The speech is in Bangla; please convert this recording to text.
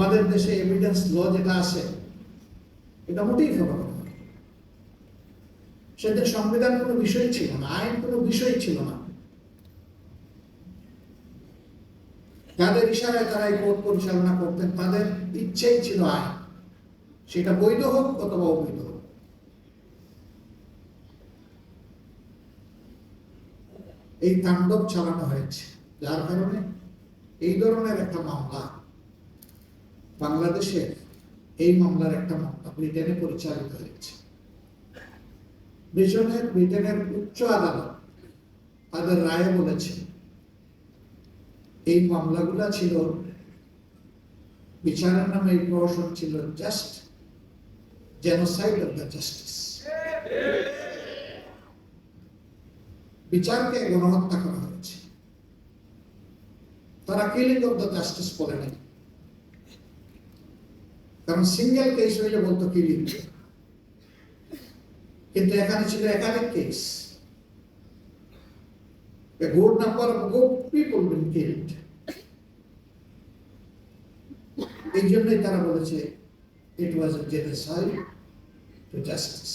আমাদের দেশে এভিডেন্স ল যেটা আছে, এটা মোটেই ফলো করা সেদিন সংবিধান কোনো বিষয় ছিল না, আইন কোনো বিষয় ছিল না। যাদের ইশারায় তারা এই কোর্ট পরিচালনা করতেন, তাদের ইচ্ছেই ছিল আইন। সেটা বৈধ হোক অথবা অবৈধ হোক। এই তাণ্ডব চালানো হয়েছে। যার কারণে এই ধরনের একটা মামলা বাংলাদেশের এই মামলার একটা মামলা ব্রিটেনে পরিচালিত হয়েছে। ব্রিটেনের ব্রিটেনের উচ্চ আদালত তাদের রায়ে বলেছে, এই মামলাগুলা ছিল, বিচারের নামে এই প্রহসন ছিল just genocide of the justice বিচারকে গণহত্যা করা হয়েছে। তারা কিলিং অফ দ্য জাস্টিস বলে নাই। কারণ সিঙ্গেল কেস হইলে বলতো কি লিখবে? কিন্তু এখানে ছিল একাধিক case A good number of good. এই জন্যই তারা বলেছে it was a genocide to justice